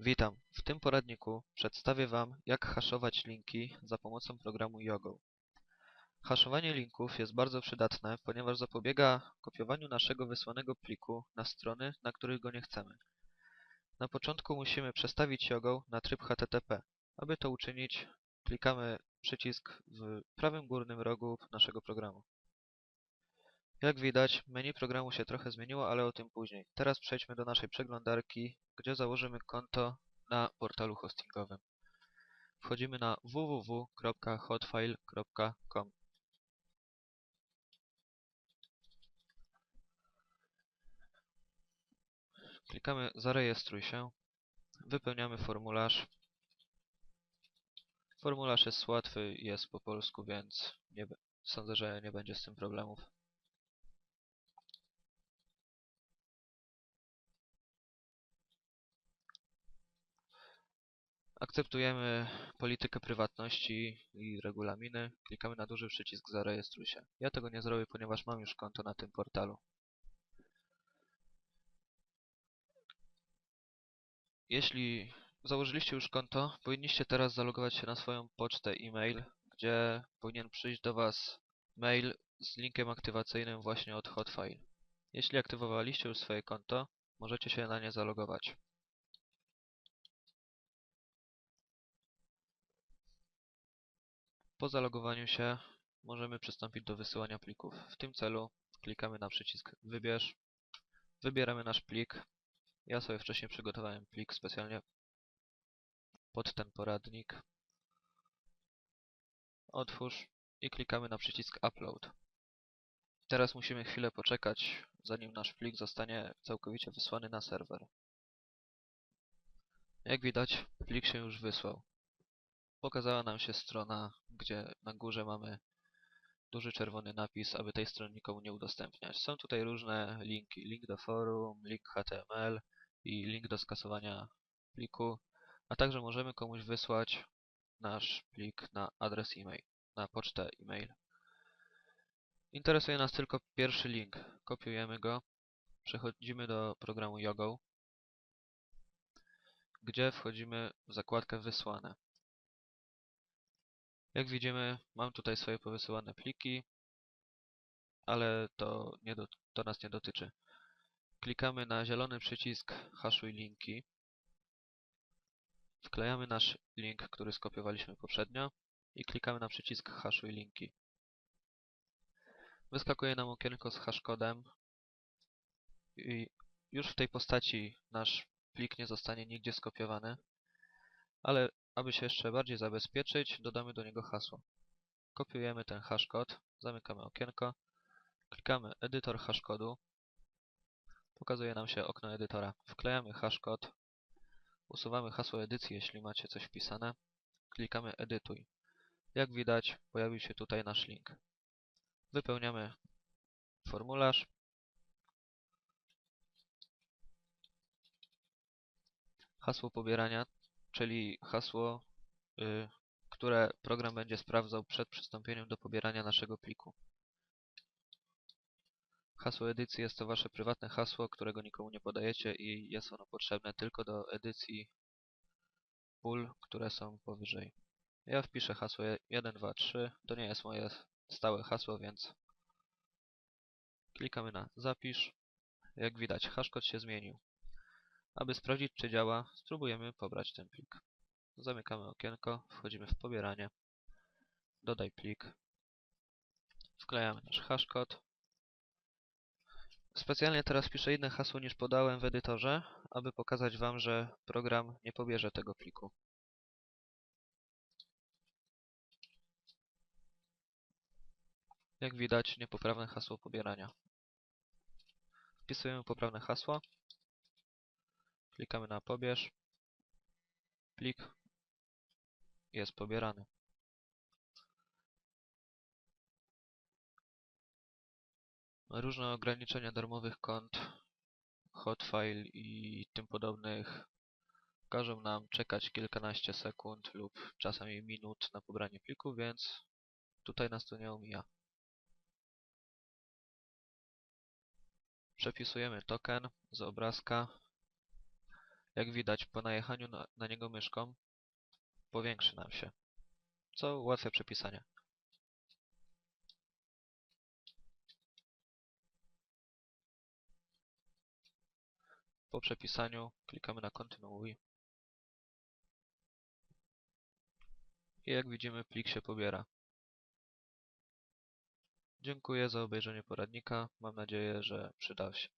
Witam. W tym poradniku przedstawię Wam, jak haszować linki za pomocą programu Yogo. Haszowanie linków jest bardzo przydatne, ponieważ zapobiega kopiowaniu naszego wysłanego pliku na strony, na których go nie chcemy. Na początku musimy przestawić Yogo na tryb HTTP. Aby to uczynić, klikamy przycisk w prawym górnym rogu naszego programu. Jak widać, menu programu się trochę zmieniło, ale o tym później. Teraz przejdźmy do naszej przeglądarki, gdzie założymy konto na portalu hostingowym. Wchodzimy na www.hotfile.com. Klikamy Zarejestruj się. Wypełniamy formularz. Formularz jest łatwy, jest po polsku, więc nie, sądzę, że nie będzie z tym problemów. Akceptujemy politykę prywatności i regulaminy. Klikamy na duży przycisk Zarejestruj się. Ja tego nie zrobię, ponieważ mam już konto na tym portalu. Jeśli założyliście już konto, powinniście teraz zalogować się na swoją pocztę e-mail, gdzie powinien przyjść do Was mail z linkiem aktywacyjnym właśnie od Hotfile. Jeśli aktywowaliście już swoje konto, możecie się na nie zalogować. Po zalogowaniu się możemy przystąpić do wysyłania plików. W tym celu klikamy na przycisk Wybierz, wybieramy nasz plik. Ja sobie wcześniej przygotowałem plik specjalnie pod ten poradnik. Otwórz i klikamy na przycisk Upload. Teraz musimy chwilę poczekać, zanim nasz plik zostanie całkowicie wysłany na serwer. Jak widać, plik się już wysłał pokazała nam się strona, gdzie na górze mamy duży czerwony napis, aby tej strony nikomu nie udostępniać. Są tutaj różne linki. Link do forum, link HTML i link do skasowania pliku, a także możemy komuś wysłać nasz plik na adres e-mail, na pocztę e-mail. Interesuje nas tylko pierwszy link. Kopiujemy go, przechodzimy do programu Yogo, gdzie wchodzimy w zakładkę wysłane. Jak widzimy, mam tutaj swoje powysyłane pliki, ale to, nie do, to nas nie dotyczy. Klikamy na zielony przycisk Haszuj linki. Wklejamy nasz link, który skopiowaliśmy poprzednio i klikamy na przycisk Haszuj linki. Wyskakuje nam okienko z hashcodem i już w tej postaci nasz plik nie zostanie nigdzie skopiowany, ale aby się jeszcze bardziej zabezpieczyć, dodamy do niego hasło. Kopiujemy ten hashcode, zamykamy okienko, klikamy edytor hashcodu, pokazuje nam się okno edytora. Wklejamy hashcode, usuwamy hasło edycji, jeśli macie coś wpisane, klikamy edytuj. Jak widać, pojawił się tutaj nasz link. Wypełniamy formularz, hasło pobierania czyli hasło, y, które program będzie sprawdzał przed przystąpieniem do pobierania naszego pliku. Hasło edycji jest to wasze prywatne hasło, którego nikomu nie podajecie i jest ono potrzebne tylko do edycji pól, które są powyżej. Ja wpiszę hasło 123, to nie jest moje stałe hasło, więc klikamy na zapisz. Jak widać, hashcode się zmienił. Aby sprawdzić, czy działa, spróbujemy pobrać ten plik. Zamykamy okienko, wchodzimy w pobieranie, dodaj plik, wklejamy nasz hashcode. Specjalnie teraz piszę inne hasło niż podałem w edytorze, aby pokazać Wam, że program nie pobierze tego pliku. Jak widać, niepoprawne hasło pobierania. Wpisujemy poprawne hasło. Klikamy na pobierz. Plik jest pobierany. Różne ograniczenia darmowych kont, hotfile i tym podobnych każą nam czekać kilkanaście sekund lub czasami minut na pobranie pliku, więc tutaj nas to nie omija. Przepisujemy token z obrazka jak widać po najechaniu na, na niego myszką, powiększy nam się, co ułatwia przepisanie. Po przepisaniu klikamy na kontynuuj. I jak widzimy plik się pobiera. Dziękuję za obejrzenie poradnika. Mam nadzieję, że przydał się.